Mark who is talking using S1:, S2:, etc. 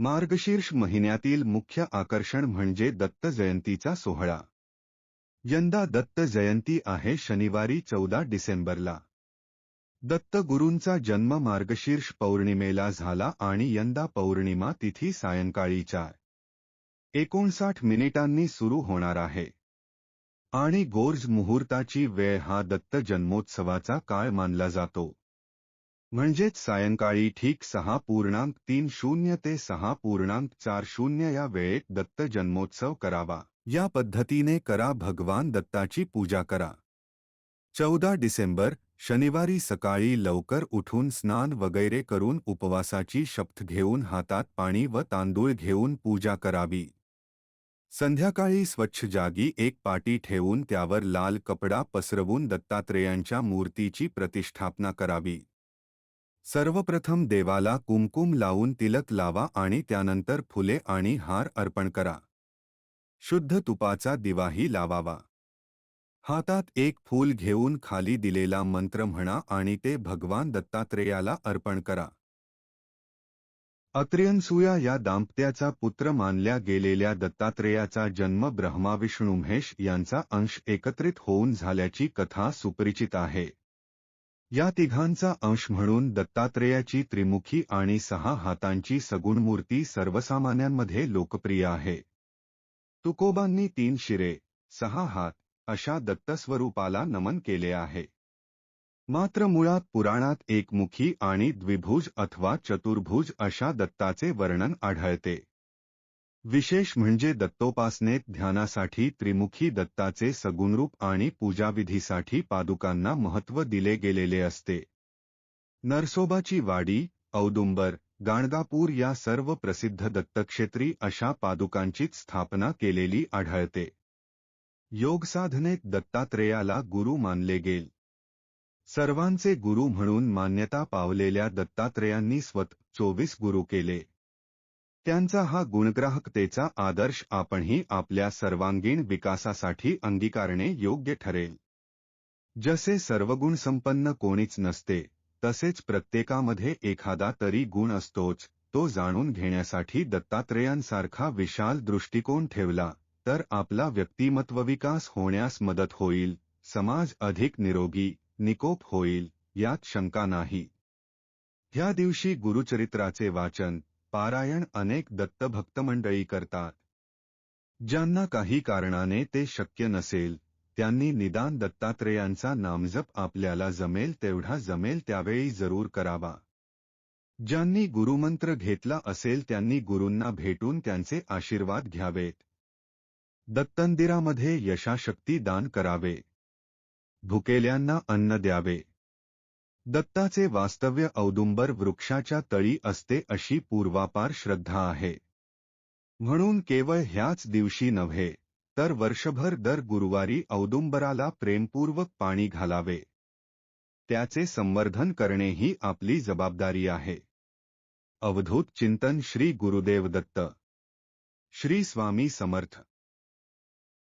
S1: मार्गशीर्ष महिन्यातील मुख्य आकर्षण म्हणजे दत्त जयंतीचा सोहळा. यंदा दत्त जयंती आहे शनिवारी चौदा डिसेंबरला. दत्तगुरूंचा जन्म मार्गशीर्ष पौर्णिमेला झाला आणि यंदा पौर्णिमा तिथी सायंकाळी चार एकोणसाठ मिनिटांनी सुरू होणार आहे. आणि गोर्ज मुहूर्ताची वेळ हा दत्त जन्मोत्सवाचा काळ मानला जातो. म्हणजेच सायंकाळी ठीक सहा पूर्णांक तीन शून्य ते सहा पूर्णांक चार शून्य या वेळेत दत्त जन्मोत्सव करावा. या पद्धतीने करा भगवान दत्ताची पूजा करा. चौदा डिसेंबर, शनिवारी सकाळी लवकर उठून स्नान वगैरे करून उपवासाची शपथ घेऊन हातात पाणी व तांदूळ घेऊन पूजा करावी. संध्याकाळी स्वच्छ जागी एक पाटी ठेवून त्यावर लाल कपडा पसरवून दत्तात्रेयांच्या मूर्तीची प्रतिष्ठापना करावी. सर्वप्रथम देवाला कुमकुम लावून तिलक लावा आणि त्यानंतर फुले आणि हार अर्पण करा. शुद्ध तुपाचा दिवाही लावावा. हातात एक फूल घेऊन खाली दिलेला मंत्र म्हणा आणि ते भगवान दत्तात्रेयाला अर्पण करा. अत्रियनसुया या दाम्पत्याचा पुत्र मानल्या गेलेल्या दत्तात्रेयाचा जन्म ब्रह्मा विष्णू महेश यांचा अंश एकत्रित होऊन झाल्याची कथा सुपरिचित आहे. या तिघांचा अंश म्हणून दत्तात्रेयाची त्रिमुखी आणि सहा हातांची सगुण मूर्ती सर्वसामान्यांमध्ये लोकप्रिय आहे. तुकोबांनी तीन शिरे सहा हात अशा दत्तस्वरूपाला नमन केले आहे. मात्र मुळात पुराणात एकमुखी आणि द्विभुज अथवा चतुर्भुज अशा दत्ताचे वर्णन आढळते. विशेष म्हणजे दत्तोपासनेत ध्यानासाठी त्रिमुखी दत्ताचे सगुणरूप आणि पूजाविधीसाठी पादुकांना महत्त्व दिले गेलेले असते. नरसोबाची वाडी औदुंबर गाणगापूर या सर्व प्रसिद्ध दत्तक्षेत्री अशा पादुकांचीच स्थापना केलेली आढळते. योगसाधनेत दत्तात्रेयाला गुरु मानले गेल. सर्वांचे गुरु म्हणून मान्यता पावलेल्या दत्तात्रेयांनी स्वत चोवीस गुरु केले. त्यांचा हा गुणग्राहकतेचा आदर्श आपणही आपल्या सर्वांगीण विकासासाठी अंगीकारणे योग्य ठरेल. जसे सर्वगुणसंपन्न कोणीच नसते तसेच प्रत्येकामध्ये एखादा तरी गुण असतोच तो जाणून घेण्यासाठी दत्तात्रेयांसारखा विशाल दृष्टिकोन ठेवला तर आपला व्यक्तिमत्व विकास होण्यास मदत होईल समाज अधिक निरोगी निकोप होईल यात शंका नाही. ह्या दिवशी गुरुचरित्राचे वाचन पारायण अनेक दत्तभक्तमंडळी करतात. ज्यांना काही कारणाने ते शक्य नसेल त्यांनी निदान दत्तात्रेयांचा नामजप आपल्याला जमेल तेवढा जमेल त्यावेळी जरूर करावा. ज्यांनी गुरुमंत्र घेतला असेल त्यांनी गुरूंना भेटून त्यांचे आशीर्वाद घ्यावेत. दत्तंदिरामध्ये यशाशक्ती दान करावे. भुकेल्यांना अन्न द्यावे. दत्ताचे वास्तव्य औदुंबर वृक्षाच्या तळी असते अशी पूर्वापार श्रद्धा आहे. म्हणून केवळ ह्याच दिवशी नव्हे तर वर्षभर दर गुरुवारी औदुंबराला प्रेमपूर्वक पाणी घालावे. त्याचे संवर्धन करणे ही आपली जबाबदारी आहे. अवधूत चिंतन श्री गुरुदेव दत्त. श्री स्वामी समर्थ.